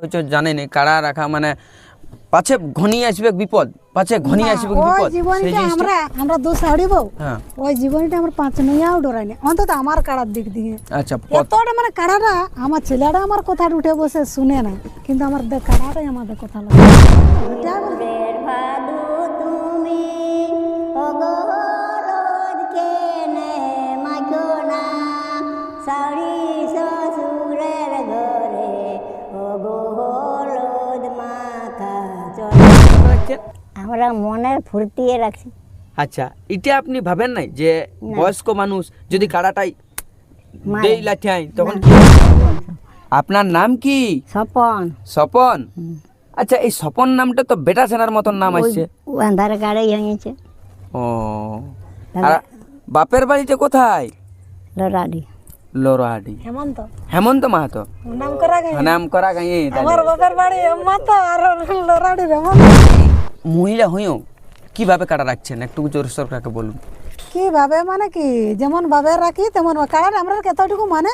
হচ্ছে জানেনি কাড়া রাখা মানে পাছে ঘনিয়ে আসবে বিপদ পাছে ঘনিয়ে আসবে বিপদ সেই আমরা আমরা দোষ হারিব হ্যাঁ। ওই জীবনটা আমার পাঁচ নইয়াও অন্তত আমার কাড়ার দিক দিয়ে। আচ্ছা এতটা মানে কাড়াটা আমার ছেলেটা আমার কথা উঠে বসে শুনে না কিন্তু আমার কাড়াটাই আমাদের কথা লাগে তুমি না শাড়ি রাখছেন? আমরা মনের ফুর্তিয়ে রাখছি। আচ্ছা এটা আপনি ভাবেন নাই যে বয়স্ক মানুষ যদি কাড়াটাই দেই লাঠিয়াই তখন কি আপনার নাম কি? স্বপন। স্বপন? আচ্ছা এই স্বপন নামটা তো বেটা সেনার মতন নাম আসছে ও আন্ধার ও। আর বাপের বাড়িতে কোথায়? লড়াডি লোরাহাটি হেমন্ত। হেমন্ত মাহাতো? নাম করা নাম করা গাই আমার বাপের বাড়ি হেমন্ত আর লড়াড়ি হেমন্ত। মহিলা হইও কীভাবে কাটা রাখছেন? একটু জোর সরকারকে বলুন। কি ভাবে মানে কি? যেমন ভাবে রাখি তেমন কারণ আমরা কতটুকু মানে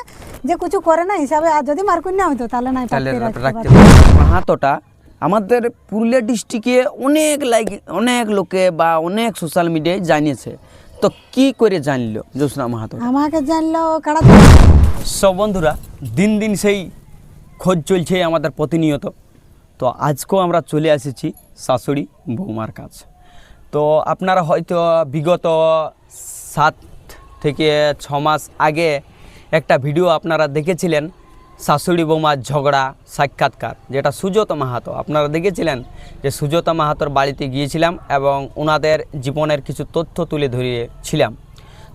যে কিছু করে না হিসাবে আর যদি মারকুন না হইতো তাহলে না রাখতে মাহাতোটা আমাদের পুরুলিয়া ডিস্ট্রিক্টে অনেক লাইক অনেক লোকে বা অনেক সোশ্যাল মিডিয়ায় জানিয়েছে। তো কি করে জানলো জ্যোৎস্না মাহাতো আমাকে জানলো কাড়া সব বন্ধুরা দিন দিন সেই খোঁজ চলছে আমাদের প্রতিনিয়ত। তো আজকেও আমরা চলে এসেছি শাশুড়ি বৌমার কাছে। তো আপনারা হয়তো বিগত সাত থেকে ছ মাস আগে একটা ভিডিও আপনারা দেখেছিলেন, শাশুড়ি বৌমার ঝগড়া, সাক্ষাৎকার, যেটা সুজত মাহাতো। আপনারা দেখেছিলেন যে সুজতা মাহাতোর বাড়িতে গিয়েছিলাম এবং ওনাদের জীবনের কিছু তথ্য তুলে ধরিয়েছিলাম।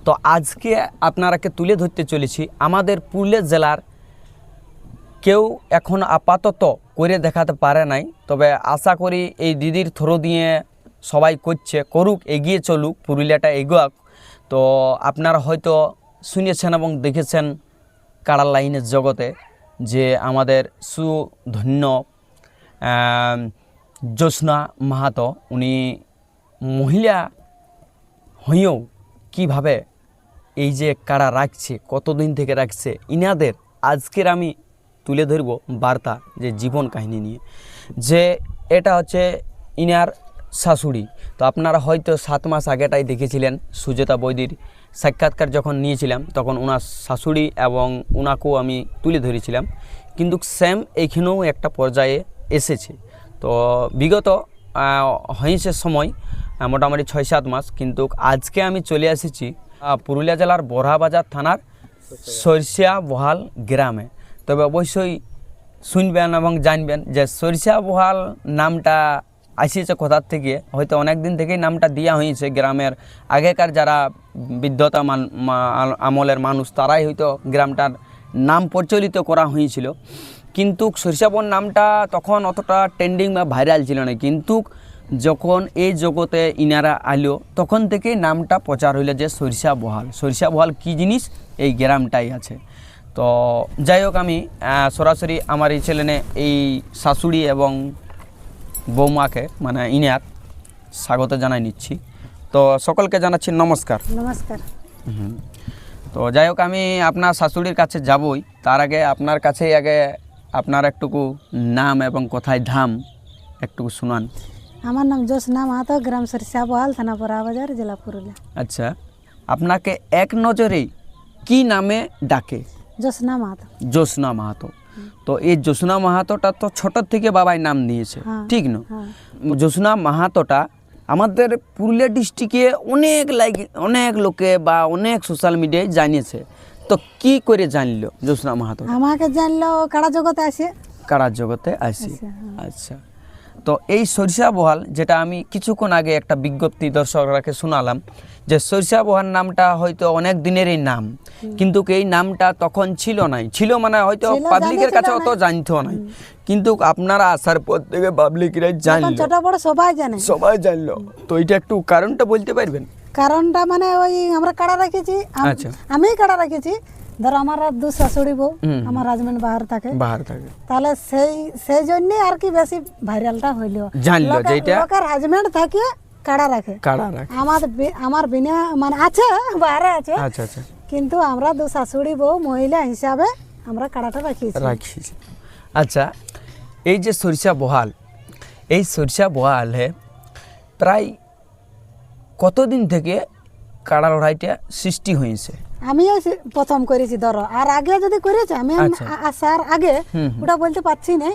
তো আজকে আপনারাকে তুলে ধরতে চলেছি আমাদের পুরুলিয়া জেলার কেউ এখন আপাতত করে দেখাতে পারে নাই, তবে আশা করি এই দিদির থ্রো দিয়ে সবাই করছে, করুক, এগিয়ে চলুক, পুরুলিয়াটা এগোয়াক। তো আপনারা হয়তো শুনেছেন এবং দেখেছেন কাড়ার লাইনের জগতে যে আমাদের সুধন্য জ্যোৎস্না মাহাতো, উনি মহিলা হয়েও কীভাবে এই যে কারা রাখছে, কতদিন থেকে রাখছে, ইনাদের আজকের আমি তুলে ধরব বার্তা যে জীবন কাহিনী নিয়ে। যে এটা হচ্ছে ইনার শাশুড়ি। তো আপনারা হয়তো সাত মাস আগেটাই দেখেছিলেন সুজেতা বৈদির সাক্ষাৎকার যখন নিয়েছিলাম, তখন ওনার শাশুড়ি এবং ওনাকেও আমি তুলে ধরেছিলাম। কিন্তু সেম এইখানেও একটা পর্যায়ে এসেছে। তো বিগত হয়েছে সময় মোটামুটি ছয় সাত মাস। কিন্তু আজকে আমি চলে এসেছি পুরুলিয়া জেলার বড়াবাজার থানার সরষিয়া বহাল গ্রামে। তবে অবশ্যই শুনবেন এবং জানবেন যে সরিষা বহাল নামটা আসিয়েছে কোথার থেকে। হয়তো অনেক দিন থেকেই নামটা দেওয়া হয়েছে গ্রামের। আগেকার যারা বিদ্ধতা মান আমলের মানুষ, তারাই হয়তো গ্রামটার নাম প্রচলিত করা হয়েছিল। কিন্তু সরিষাবন নামটা তখন অতটা ট্রেন্ডিং বা ভাইরাল ছিল না। কিন্তু যখন এই জগতে ইনারা আলো, তখন থেকে নামটা প্রচার হইল যে সরিষা বহাল। সরিষা বহাল কী জিনিস? এই গ্রামটাই আছে। তো যাই হোক আমি সরাসরি আমার এই ছেলেনে এই শাশুড়ি এবং বৌমাকে মানে ইনার স্বাগত জানাই নিচ্ছি। তো সকলকে জানাচ্ছি নমস্কার। নমস্কার। তো যাই হোক আমি আপনার শাশুড়ির কাছে যাবই। তার আগে আপনার কাছেই আগে আপনার একটুকু নাম এবং কোথায় ধাম একটুকু শুনান। আমার নাম জ্যোৎস্না মাহাতো গ্রাম সরিষা বহাল থানা পরাবাজার জেলা পুরুলিয়া। আচ্ছা আপনাকে এক নজরেই কি নামে ডাকে? জ্যোৎস্না মাহাতো। জ্যোৎস্না মাহাতো। তো এই জ্যোৎস্না মাহাতোটা তো ছোট থেকে বাবাই নাম দিয়েছে হ্যাঁ। ঠিক না? হ্যাঁ। জ্যোৎস্না মাহাতোটা আমাদের পুরুলিয়া ডিস্ট্রিক্টে অনেক লাইক অনেক লোকে বা অনেক সোশ্যাল মিডিয়ায় জানিয়েছে। তো কি করে জানলো জ্যোৎস্না মাহাতো আমাকে জানলো কারা জগতে আসে? কারা জগতে আসি হ্যাঁ। আচ্ছা। তো এই সরিষা বহাল যেটা আমি কিছুক্ষণ আগে একটা বিজ্ঞপ্তি দর্শকরাকে শোনালাম যে সরিষা বহাল নামটা হয়তো অনেক দিনেরই নাম কিন্তু এই নামটা তখন ছিল নাই ছিল মানে হয়তো পাবলিকের কাছে অত জানতো নাই। কিন্তু আপনারা আসার পর থেকে পাবলিকরা জানলো। ছোট বড় সবাই জানে। সবাই জানলো। তো এটা একটু কারণটা বলতে পারবেন? কারণটা মানে ওই আমরা কাড়া রেখেছি আচ্ছা। আমি কাড়া রেখেছি ধর আমার আর দু শাশুড়ি বউ আমার হাজবেন্ড বাহার থাকে। বাহার থাকে। তাহলে সেই সেই জন্যই আর কি বেশি ভাইরালটা হইল। জানলো যেটা- লোকের হাজবেন্ড থাকে কাড়া রাখে। কারা রাখে। আমার আমার বিনা মানে আছে বাইরে আছে। আচ্ছা আচ্ছা। কিন্তু আমরা দু শাশুড়ি বউ মহিলা হিসাবে আমরা কাড়াটা রাখিয়েছি। রাখিস আচ্ছা এই যে সরিষা বহাল এই সরিষা বহালে প্রায় কতদিন থেকে কাড়া লড়াইটা সৃষ্টি হয়েছে? আমিও প্রথম করেছি ধরো। আর আগে যদি করেছে আমি আচ্ছা। আসার আগে। ওটা বলতে পারছি না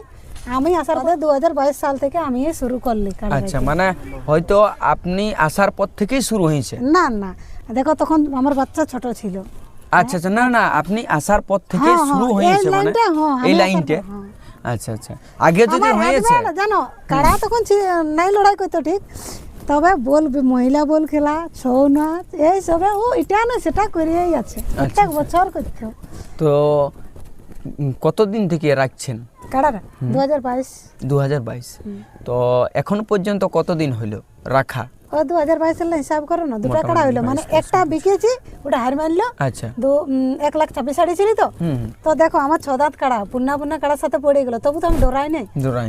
আমি আসার পরে দু হাজার বাইশ সাল থেকে আমি শুরু করলি আচ্ছা মানে হয়তো আপনি আসার পর থেকেই শুরু হয়েছে? না না। দেখো তখন আমার বাচ্চা ছোট ছিল। আচ্ছা আচ্ছা না না আপনি আসার পর থেকে হ্যাঁ, শুরু হ্যাঁ, হয়েছে মানে হ্যাঁ, এই লাইনটা? হ্যাঁ। আচ্ছা আচ্ছা। আগে যদি হয়েছে? জানো কাড়া তখন নাই লড়াই করতো ঠিক? তবে বল মহিলা বল খেলা ছৌ নাচ এই সবে ও এটা না সেটা করিয়েই আছে। আচ্ছা, প্রত্যেক বছর করতে তো। কতদিন থেকে রাখছেন? কাড়াটা দু হাজার বাইশ। দু হাজার বাইশ তো এখন পর্যন্ত কতদিন হলো রাখা? ও দু হাজার বাইশ সালে হিসাব করো না দুটা কাড়া হইল। মানে একটা বিকেছি ওটা হার মানলো আচ্ছা। দু এক লাখ ছাব্বিশ হারিয়েছিলি তো? তো দেখো আমার ছ দাঁত কাড়া পুন্না পুন্না কাড়ার সাথে পড়ে গেল। তবু তো আমি ডরাই নাই।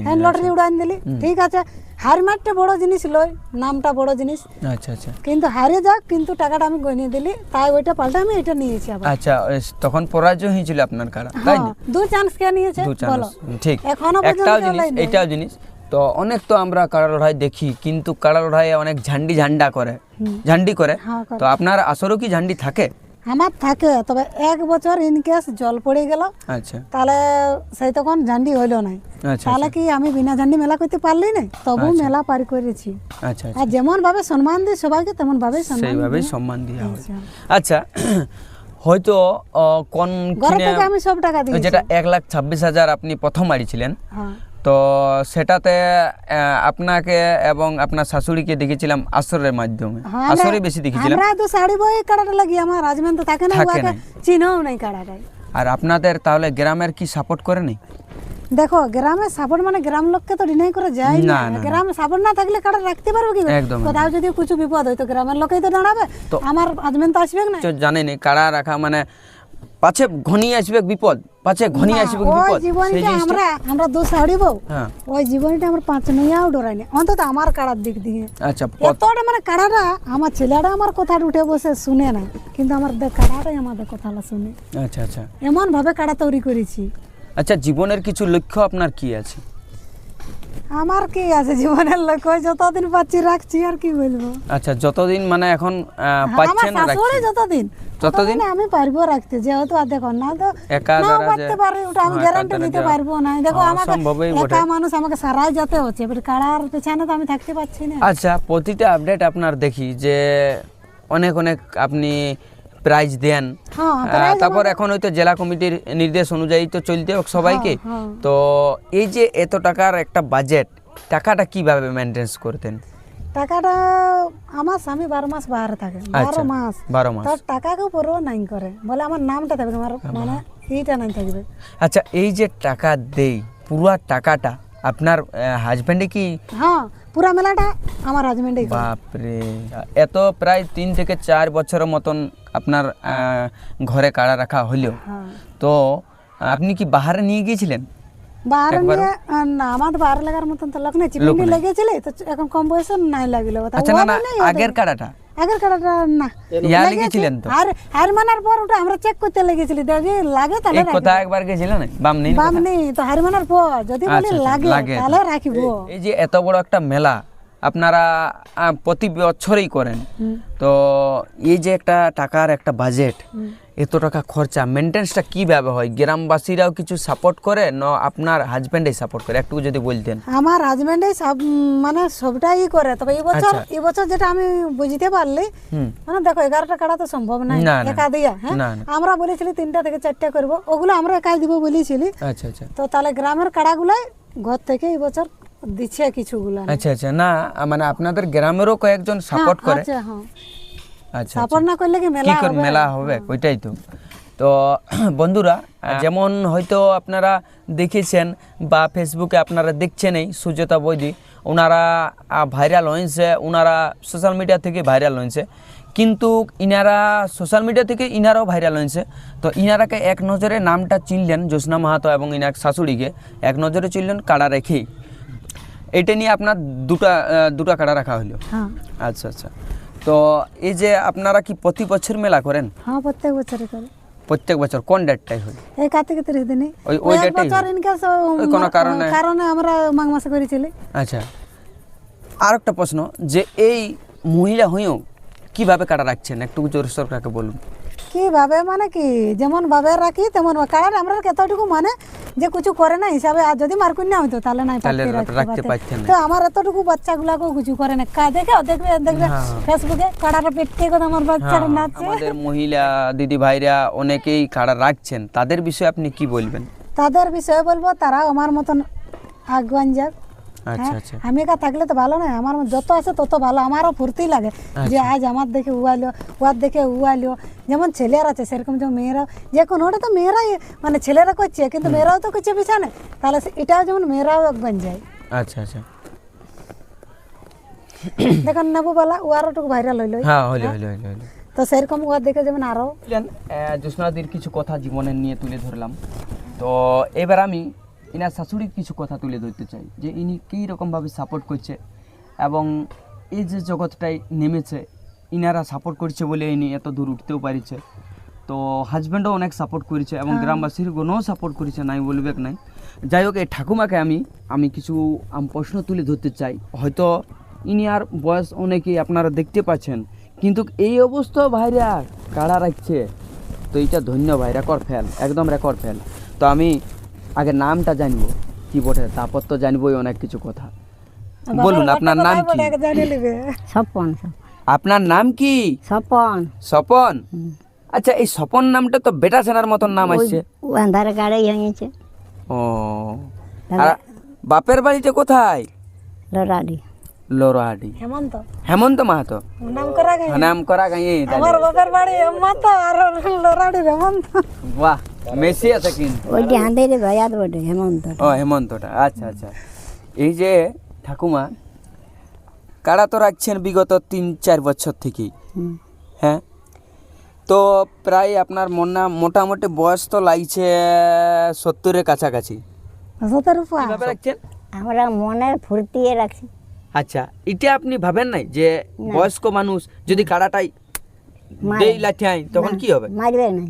হ্যাঁ লটারি উড়ান দিলি। ঠিক আছে হার মারটা বড় জিনিস লয় নামটা বড় জিনিস। আচ্ছা আচ্ছা। কিন্তু হারিয়ে যাক কিন্তু টাকাটা আমি গনিয়ে দিলি তাই ওইটা পাল্টা আমি এটা নিয়েছি আবার। আচ্ছা তখন পরাজয় হয়েছিল আপনার কারা তাই হ্যাঁ দু চান্স কে নিয়েছে বলো। ঠিক। এখনও পর্যন্ত একটাও কেউ জিনিস। এইটাও জিনিস তো অনেক তো আমরা কাড়া লড়াই দেখি কিন্তু কাড়া লড়াই অনেক ঝান্ডি ঝান্ডা করে। ঝান্ডি করে। হ্যাঁ, তো আপনার আসরও কি ঝান্ডি থাকে? আমার থাকে তবে এক বছর ইন কেস জল পড়ে গেল আচ্ছা। তাহলে সেই তখন ঝান্ডি হইল নাই আচ্ছা তাহলে কি আমি বিনা ঝান্ডি মেলা করতে পারলি না? তবু মেলা পার করেছি। আচ্ছা আচ্ছা। আর যেমন ভাবে সম্মান দিই সবাইকে তেমন ভাবে সম্মান দিয়ে- সম্মান দেওয়া হয়। আচ্ছা। আচ্ছা হয়তো কোন ঘর থেকে আমি সব টাকা দিয়েছি। যেটা এক লাখ ছাব্বিশ হাজার আপনি প্রথম মারিছিলেন হ্যাঁ। তো সেটাতে আপনাকে এবং আপনার শাশুড়িকে দেখেছিলাম আসরের মাধ্যমে। হ্যাঁ, আসরে বেশি দেখেছিলাম। আমরা তো শাড়ি বই কাটাটা লাগি আমার রাজমেন তো থাকে না নাই। চিনেও নাই কাটাটাই আর আপনাদের তাহলে গ্রামের কি সাপোর্ট করে নাই? দেখো গ্রামে সাপোর্ট মানে গ্রাম লোককে তো ডিনাই করে যায় না। গ্রামে সাপোর্ট না থাকলে কাটা রাখতে পারব কি? একদম, কোথাও যদি কিছু বিপদ হয় তো গ্রামের লোকেই তো দাঁড়াবে তো- আমার হাজবেন্ড তো আসবে না। তো জানেনি কাড়া রাখা মানে পাছে ঘনিয়ে আসবে বিপদ পাছে ঘনিয়ে আসবে বিপদ সেই জীবনটা আমরা আমরা দোষ হারিব। হ্যাঁ। ওই জীবনটা আমার পাঁচ মেয়াও উড়রাইনি অন্তত আমার কাড়ার দিক দিয়ে। আচ্ছা কতটা এতটা মানে কাড়াটা আমার ছেলেটা আমার কথা উঠে বসে শুনে না। কিন্তু আমার দে- কাড়াটাই আমাদের কথাটা শুনে। আচ্ছা আচ্ছা। এমন ভাবে কাড়া তৈরি করেছি। আচ্ছা জীবনের কিছু লক্ষ্য আপনার কি আছে? আমার কি আছে জীবনের লক্ষ্য যতদিন পাচ্ছি রাখছি আর কি বলব? আচ্ছা যতদিন মানে এখন আহ, আমার পাচ্ছেন শাশুড়ি যতদিন? যতদিন? আমি পারব রাখতে যেহেতু আর দেখো না তো একা যে- পারতে পারি ওটা আমি হ্যাঁ, গ্যারান্টি দ্বারা নিতে পারব না। দেখো হ্যাঁ, আমাকে। একা মানুষ আমাকে সারাই যেতে হচ্ছে এবার কাড়ার পেছনে তো আমি থাকতে পারছি না। আচ্ছা প্রতিটা আপডেট আপনার দেখি যে অনেক অনেক আপনি প্রাইজ দেন। হ্যাঁ তারপর এখন হয়তো জেলা কমিটির নির্দেশ অনুযায়ী তো চলতে হোক সবাইকে। হ্যাঁ। তো এই যে এত টাকার একটা বাজেট টাকাটা কীভাবে মেনটেন্স করতেন? টাকাটা আমার স্বামী বারো মাস বাইরে থাকে বারো আচ্ছা, মাস। বারো মাস। তার টাকাকে পুরো নাই করে। বলে আমার নামটা থাকবে আমার মানে এইটা নাই থাকবে। আচ্ছা এই যে টাকা দেই পুরো টাকাটা আপনার হাজবেন্ডে কি? হ্যাঁ পুরা মেলাটা আমার হাজবেন্ডই করে। বাপরে এত প্রায় তিন থেকে চার বছরের মতন আপনার ঘরে কাড়া রাখা হলেও। হ্যাঁ। তো আপনি কি বাহারে নিয়ে গিয়েছিলেন? নিয়ে না আমার বার লাগার মতন তো লোক নেই। লেগেছিলে তো এখন কম বয়সে নাই লাগিল। আচ্ছা না আগের। কাড়াটা? আগের কাটাটা না। ইয়া লেগেছে। লিখেছিলেন তো। আর হার মানার পর ওটা আমরা চেক করতে লেগেছিলি। দেখি লাগে তাহলে এক কথা একবার গেছিলেন বাম নেই বাম তো হার মানার পর যদি বলি আচ্ছা, আচ্ছা, লাগে লাগে। তাহলে রাখিব। এই যে এত বড় একটা মেলা আপনারা প্রতি বছরই করেন। তো এই যে একটা টাকার একটা বাজেট এত টাকা খরচা। মেনটেন্সটা কীভাবে হয়? গ্রামবাসীরাও কিছু সাপোর্ট করে না আপনার হাজবেন্ডই সাপোর্ট করে? একটু যদি বলতেন। আমার হাজবেন্ডই সব মানে সবটাই করে। তবে এই বছর আচ্ছা। এই বছর যেটা আমি বুঝতে পারলি মানে দেখো এগারোটা কাটা তো সম্ভব নাই। একা দিয়া হ্যাঁ। আমরা বলেছিলি তিনটা থেকে চারটা করব। ওগুলো আমরা একাই দিব বলেছিলি। আচ্ছা আচ্ছা। তো তাহলে গ্রামের কাড়াগুলাই ঘর থেকে এই বছর দিচ্ছে কিছুগুলো। আচ্ছা আচ্ছা। না মানে আপনাদের গ্রামেরও কয়েকজন সাপোর্ট করে। আচ্ছা হ্যাঁ। আচ্ছা সাপোর্ট না করলে কি কি মেলা হবে? মেলা হবে? ওইটাই তো। তো বন্ধুরা যেমন হয়তো আপনারা দেখেছেন বা ফেসবুকে আপনারা দেখছেন এই সুজাতা বৈদি ওনারা ভাইরাল হয়েছে ওনারা সোশ্যাল মিডিয়া থেকে ভাইরাল হয়েছে। কিন্তু ইনারা সোশ্যাল মিডিয়া থেকে ইনারাও ভাইরাল হয়েছে। তো ইনারাকে এক নজরে নামটা চিনলেন জ্যোৎস্না মাহাতো এবং ইনার শাশুড়িকে এক নজরে চিনলেন কাড়া রেখেই। এটা নিয়ে আপনার দুটা দুটা কাড়া রাখা হলো। হ্যাঁ। আচ্ছা আচ্ছা। তো এই যে আপনারা কি প্রতি বছর মেলা করেন? হ্যাঁ প্রত্যেক বছরে করি। প্রত্যেক বছর কোন ডেটটাই হয়? এই কার্তিক তিরিশ দিনে ওই- ওই ডেটটাই বছর কোনো কারণে- কারণে আমরা মাঘ মাসে করেছিলি। আচ্ছা। আর একটা প্রশ্ন যে এই মহিলা হয়েও কীভাবে কাটা রাখছেন? একটু জোর সরকারকে বলুন। কীভাবে মানে কি? যেমন ভাবে রাখি তেমন কারণ আমরা এতটুকু মানে যে কিছু করে না হিসাবে আর যদি মার্কুন না হইতো তাহলে নাই রাখতে পারতেন। না। তো আমার এতটুকু বাচ্চাগুলাকেও কিছু করে না। কা দেখে দেখবে দেখবে হ্যাঁ। ফেসবুকে কাড়াটা পেটকে কথা আমার বাচ্চারা নাচছে। আমাদের মহিলা দিদি ভাইরা অনেকেই কাড়া রাখছেন। তাদের বিষয়ে আপনি কি বলবেন? তাদের বিষয়ে বলব তারা আমার মতন আগুয়ান যাক। হ্যাঁ, আমি একা থাকলে তো ভালো নয় আমার যত আছে তত ভালো আমারও ফুর্তি লাগে যে আচ্ছা। আজ আমার দেখে উয়ালো উয়ার দেখে উয়ালো যেমন ছেলেরা আছে সেরকম যেমন মেয়েরা যে কোনোটা তো মেয়েরাই মানে ছেলেরা করছে কিন্তু মেয়েরাও তো করছে বিছানে তাহলে এটাও যেমন মেয়েরাও বন যায়। আচ্ছা আচ্ছা। দেখুন নেবুবালা উয়ারও টুকু ভাইরাল হইল। হ্যাঁ হইল হইল হইল হইল। তো সেরকম উয়ার দেখে যেমন আরও কিছু কথা জীবনের নিয়ে তুলে ধরলাম। তো এবার আমি ইনার শাশুড়ির কিছু কথা তুলে ধরতে চাই যে ইনি কী রকমভাবে সাপোর্ট করছে এবং এই যে জগৎটাই নেমেছে ইনারা সাপোর্ট করছে বলে ইনি এত দূর উঠতেও পারিছে। তো হাজব্যান্ডও অনেক সাপোর্ট করেছে এবং গ্রামবাসীর গণও সাপোর্ট করেছে নাই বলবে নাই। যাই হোক এই ঠাকুমাকে আমি আমি কিছু আম প্রশ্ন তুলে ধরতে চাই। হয়তো ইনি আর বয়স অনেকেই আপনারা দেখতে পাচ্ছেন কিন্তু এই অবস্থা ভাইরা কাড়া রাখছে? তো এইটা ধন্য ভাই রেকর্ড ফেল একদম রেকর্ড ফেল। তো আমি আগে নামটা জানব কি বটে তারপর তো জানবোই অনেক কিছু কথা। বলুন আপনার নাম কি? স্বপন আপনার নাম কি? স্বপন। স্বপন? আচ্ছা এই স্বপন নামটা তো বেটা সেনার মতন নাম আসছে। ও আন্ধার গাড়ি হয়েছে ও। আর বাপের বাড়িতে কোথায়? লড়াডি লোরহাটি হেমন্ত। হেমন্ত মাহাতো? নাম করা গে নাম করা গাঁয়ে আমার বাপের বাড়ি হেমন্ত আর লড়াড়ি হেমন্ত। বাহ। মেসি আছে কিন্তু। ওইটি বটে হেমন্ত। ও হেমন্তটা। আচ্ছা আচ্ছা। এই যে ঠাকুমা কাড়া তো রাখছেন বিগত তিন চার বছর থেকেই? হ্যাঁ? তো প্রায় আপনার মনা মোটামুটি বয়স তো লাগছে সত্তরের কাছাকাছি। কীভাবে রাখছেন? আমরা মনের ফুর্তিয়ে রাখছি। আচ্ছা এটা আপনি ভাবেন নাই যে বয়স্ক মানুষ যদি কাড়াটাই। দেই লাঠিয়াই তখন কি হবে? মারবে না।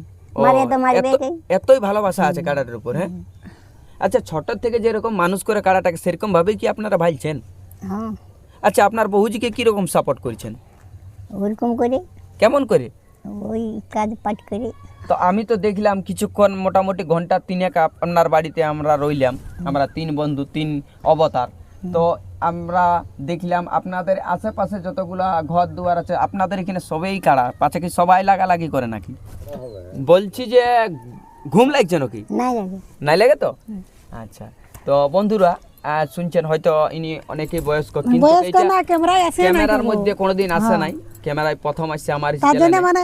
মারে তো মারবে এতই ভালোবাসা আছে কাড়াটার উপর হ্যাঁ? আচ্ছা ছোট থেকে যেরকম মানুষ করে কাড়াটাকে সেরকম ভাবেই কি আপনারা ভাইছেন হ্যাঁ। আচ্ছা আপনার বহুজিকে কীরকম সাপোর্ট করছেন? ওরকম করে। কেমন করে? ওই কাজ পাঠ করে। তো আমি তো দেখলাম কিছুক্ষণ মোটামুটি ঘণ্টা তিনেক আপনার বাড়িতে আমরা রইলাম। আমরা তিন বন্ধু তিন অবতার। তো আমরা দেখলাম আপনাদের আশেপাশে যতগুলা ঘর দুয়ার আছে আপনাদের এখানে সবেই কাড়া? পাছে কি সবাই লাগালাগি করে নাকি? বলছি যে ঘুম লাগছে নাকি? নাই লাগে নাই লাগে তো? আচ্ছা। তো বন্ধুরা শুনছেন হয়তো ইনি অনেকেই বয়স্ক কিন্তু ক্যামেরার মধ্যে কোনোদিন আসে নাই। ক্যামেরায় প্রথম আসছে আমার। মানে।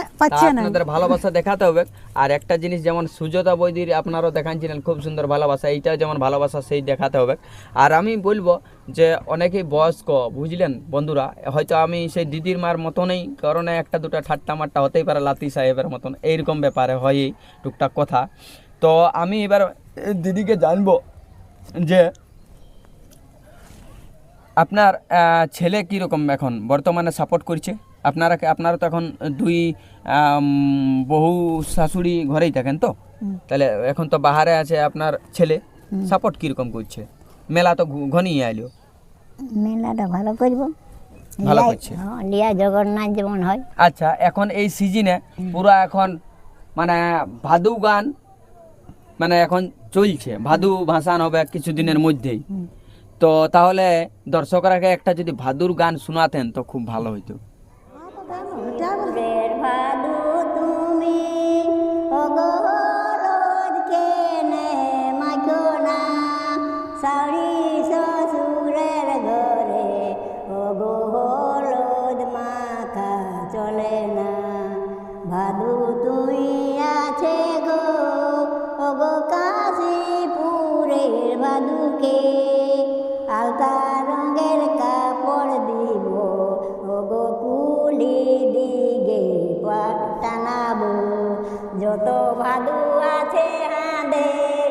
আপনাদের ভালোবাসা দেখাতে হবে। আর একটা জিনিস যেমন সুজাতা বৈদির আপনারাও দেখাচ্ছিলেন খুব সুন্দর ভালোবাসা। এইটা যেমন ভালোবাসা সেই দেখাতে হবে। আর আমি বলব যে অনেকেই বয়স্ক বুঝলেন বন্ধুরা? হয়তো আমি সেই দিদির মার মতনই কারণে একটা দুটা ঠাট্টা মাট্টা হতেই পারে লাতি সাহেবের মতন। এইরকম ব্যাপারে হয়ই টুকটাক কথা। তো আমি এবার দিদিকে জানব যে আপনার ছেলে কীরকম এখন? বর্তমানে সাপোর্ট করছে? আপনারা আপনারা তো এখন দুই বহু শাশুড়ি ঘরেই থাকেন তো? তাহলে এখন তো বাহারে আছে আপনার ছেলে। সাপোর্ট কীরকম করছে? মেলা তো ঘনিয়ে আইলো। মেলাটা ভালো করব। ভালো করছে। হ্যাঁ, লিয়া জগন্নাথ যেমন হয়। আচ্ছা এখন এই সিজনে পুরো এখন মানে ভাদু গান মানে এখন চলছে। ভাদু ভাসান হবে কিছুদিনের মধ্যেই। তো তাহলে দর্শকরাকে একটা যদি ভাদুর গান শোনাতেন তো খুব ভালো হইতো। যত ভাদু আছে হাঁদের,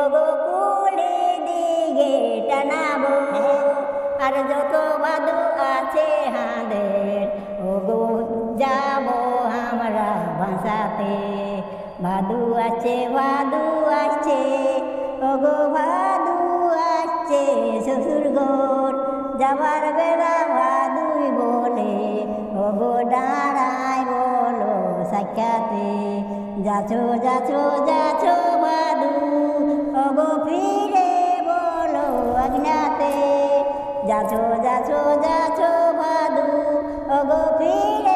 ওগো কুলি দিগে টানাবো। আর যত ভাদু আছে হাঁদের, ওগো যাব আমরা ভাষাতে ভাদু আছে, ভাদু আসছে, ওগো ভাদু আছে শ্বশুর ঘর। যাবার বেলা ভাদুই বলে, ওগো দাঁড়ায় বলো সাক্ষাতে। যাচো যাচো যাচো বাদু। ওগো ফিরে বলো অজ্ঞাতে যাচো যাচো যাচো বাদু। ওগো ফিরে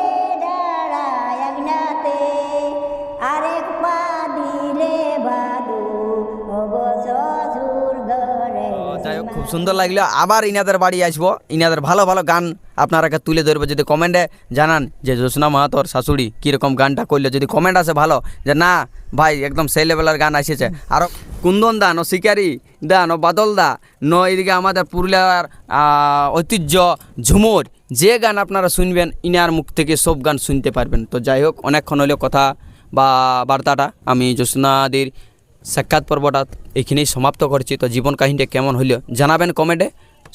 খুব সুন্দর লাগল। আবার ইনাদের বাড়ি আসব। ইনাদের ভালো ভালো গান আপনারাকে তুলে ধরবো। যদি কমেন্টে জানান যে জ্যোৎস্না মাহাতোর শাশুড়ি কীরকম গানটা করল, যদি কমেন্ট আসে ভালো, যে না, ভাই, একদম সেই লেভেলের গান আসেছে। আরও কুন্দন দা, ন শিকারি দা, ন বাদল দা, ন এদিকে আমাদের পুরুলিয়ার ঐতিহ্য ঝুমুর, যে গান আপনারা শুনবেন, ইনার মুখ থেকে সব গান শুনতে পারবেন। তো যাই হোক, অনেকক্ষণ হলেও কথা বা বার্তাটা। আমি জ্যোৎস্নাদির সাক্ষাৎ পর্বটা এখানেই সমাপ্ত করছি। তো জীবন কাহিনীটা কেমন হইল জানাবেন কমেন্টে।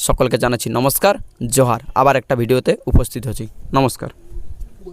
সকলকে জানাচ্ছি নমস্কার, জোহার। আবার একটা ভিডিওতে উপস্থিত হচ্ছি। নমস্কার।